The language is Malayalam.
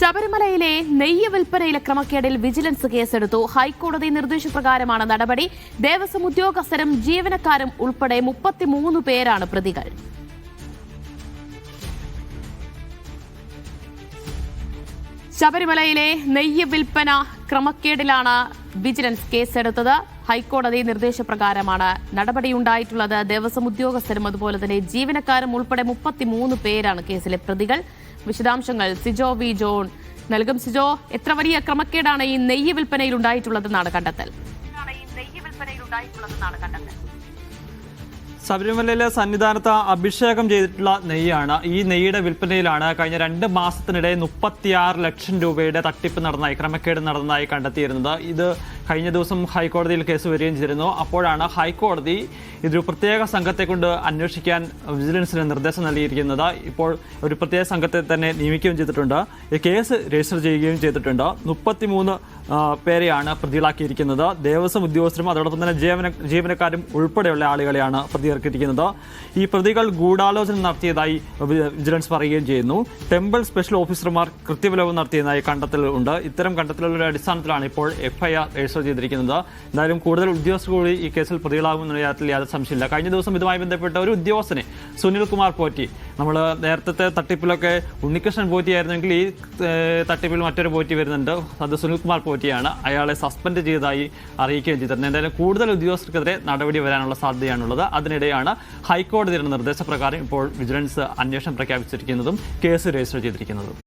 ശബരിമലയിലെ നെയ്യ് വിൽപ്പനയിലെ ക്രമക്കേടിൽ വിജിലൻസ് കേസെടുത്തു. ഹൈക്കോടതി നിർദ്ദേശപ്രകാരമാണ് നടപടി. ദേവസ്വം ഉദ്യോഗസ്ഥരും ജീവനക്കാരും ഉൾപ്പെടെ മുപ്പത്തിമൂന്ന് പേരാണ് പ്രതികൾ. ശബരിമലയിലെ നെയ്യ് വിൽപ്പന ക്രമക്കേടിലാണ് വിജിലൻസ് കേസെടുത്തത്. ഹൈക്കോടതി നിർദ്ദേശപ്രകാരമാണ് നടപടിയുണ്ടായിട്ടുള്ളത്. ദേവസ്വം ഉദ്യോഗസ്ഥരും അതുപോലെ തന്നെ ജീവനക്കാരും ഉൾപ്പെടെ മുപ്പത്തിമൂന്ന് പേരാണ് കേസിലെ പ്രതികൾ. വിശദാംശങ്ങൾ സിജോ വി ജോൺ നൽകും. സിജോ എത്ര വലിയ ക്രമക്കേടാണ് ഈ നെയ്യ് വിൽപ്പനയിൽ ഉണ്ടായിട്ടുള്ളതെന്നാണ് കണ്ടെത്തൽ? നെയ്യ് വിൽപ്പനയിൽ ഉണ്ടായിട്ടുള്ളതെന്നാണ് കണ്ടെത്തൽ. ശബരിമലയിലെ സന്നിധാനത്ത് അഭിഷേകം ചെയ്തിട്ടുള്ള നെയ്യാണ്. ഈ നെയ്യുടെ വിൽപ്പനയിലാണ് കഴിഞ്ഞ രണ്ട് മാസത്തിനിടെ മുപ്പത്തിയാറ് ലക്ഷം രൂപയുടെ തട്ടിപ്പ് നടന്നതായി ക്രമക്കേട് നടന്നതായി കണ്ടെത്തിയിരുന്നത്. ഇത് കഴിഞ്ഞ ദിവസം ഹൈക്കോടതിയിൽ കേസ് വരികയും ചെയ്തിരുന്നു. അപ്പോഴാണ് ഹൈക്കോടതി ഇതൊരു പ്രത്യേക സംഘത്തെ കൊണ്ട് അന്വേഷിക്കാൻ വിജിലൻസിന് നിർദ്ദേശം നൽകിയിരിക്കുന്നത്. ഇപ്പോൾ ഒരു പ്രത്യേക സംഘത്തെ തന്നെ നിയമിക്കുകയും ചെയ്തിട്ടുണ്ട്. ഈ കേസ് രജിസ്റ്റർ ചെയ്യുകയും ചെയ്തിട്ടുണ്ട്. മുപ്പത്തിമൂന്ന് പേരെയാണ് പ്രതികളാക്കിയിരിക്കുന്നത്. ദേവസ്വം ഉദ്യോഗസ്ഥരും അതോടൊപ്പം തന്നെ ജീവന ജീവനക്കാരും ഉൾപ്പെടെയുള്ള ആളുകളെയാണ് പ്രതികർക്കിയിരിക്കുന്നത് ഈ പ്രതികൾ ഗൂഢാലോചന നടത്തിയതായി വിജിലൻസ് പറയുകയും ചെയ്യുന്നു. ടെമ്പിൾ സ്പെഷ്യൽ ഓഫീസർമാർ കൃത്യവിലവ് നടത്തിയതായി കണ്ടെത്തലുണ്ട്. ഇത്തരം കണ്ടെത്തലുകളുടെ അടിസ്ഥാനത്തിലാണ് ഇപ്പോൾ എഫ്ഐആർ രജിസ്റ്റർ ചെയ്തിരിക്കുന്നത്. എന്തായാലും കൂടുതൽ ഉദ്യോഗസ്ഥർ കൂടി ഈ കേസിൽ പ്രതികളാകുമെന്ന കാര്യത്തിൽ യാതൊരു സംശയമില്ല കഴിഞ്ഞ ദിവസം ഇതുമായി ബന്ധപ്പെട്ട ഒരു ഉദ്യോഗസ്ഥനെ സുനിൽ കുമാർ പോറ്റി. നമ്മൾ നേരത്തെ തട്ടിപ്പിലൊക്കെ ഉണ്ണികൃഷ്ണൻ പോറ്റിയായിരുന്നെങ്കിൽ ഈ തട്ടിപ്പിൽ മറ്റൊരു പോറ്റി വരുന്നുണ്ട്. അത് സുനിൽകുമാർ പോറ്റിയാണ്. അയാളെ സസ്പെൻഡ് ചെയ്തതായി അറിയിക്കുകയും ചെയ്തിട്ടുണ്ട്. എന്തായാലും കൂടുതൽ ഉദ്യോഗസ്ഥർക്കെതിരെ നടപടി വരാനുള്ള സാധ്യതയാണുള്ളത്. അതിനിടെയാണ് ഹൈക്കോടതിയുടെ നിർദ്ദേശപ്രകാരം ഇപ്പോൾ വിജിലൻസ് അന്വേഷണം പ്രഖ്യാപിച്ചിരിക്കുന്നതും കേസ് രജിസ്റ്റർ ചെയ്തിരിക്കുന്നതും.